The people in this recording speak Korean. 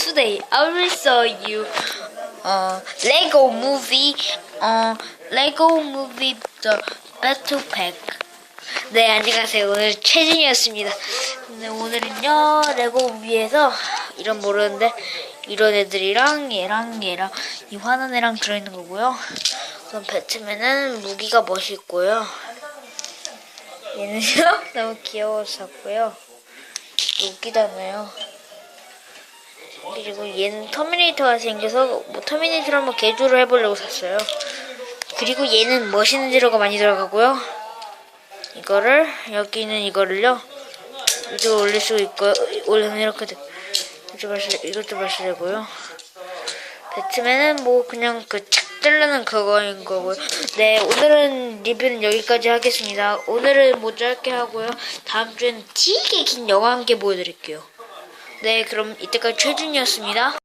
today I will show you uh, Lego movie uh, Lego movie the battle pack. 네 안녕하세요 오늘 최진이었습니다. 네, 오늘은요 레고 무비에서 이런 모르는데 이런 애들이랑 얘랑 얘랑 이 화난 애랑 들어있는 거고요. 그럼 배트맨은 무기가 멋있고요. 얘는요 너무 귀여워서 샀고요. 웃기잖아요. 그리고 얘는 터미네이터가 생겨서 뭐 터미네이터를 한번 개조를 해보려고 샀어요. 그리고 얘는 멋있는 재료가 많이 들어가고요. 이거를 여기 있는 이거를요 이쪽으로 올릴 수 있고요. 올리면 이렇게 돼. 이쪽 발시 이것도 발시되고요. 배트맨은 뭐 그냥 그 자르는 그거인 거고요. 네 오늘은 리뷰는 여기까지 하겠습니다. 오늘은 뭐 짧게 하고요. 다음 주에는 되게 긴 영화 함께 보여드릴게요. 네 그럼 이때까지 최준이었습니다.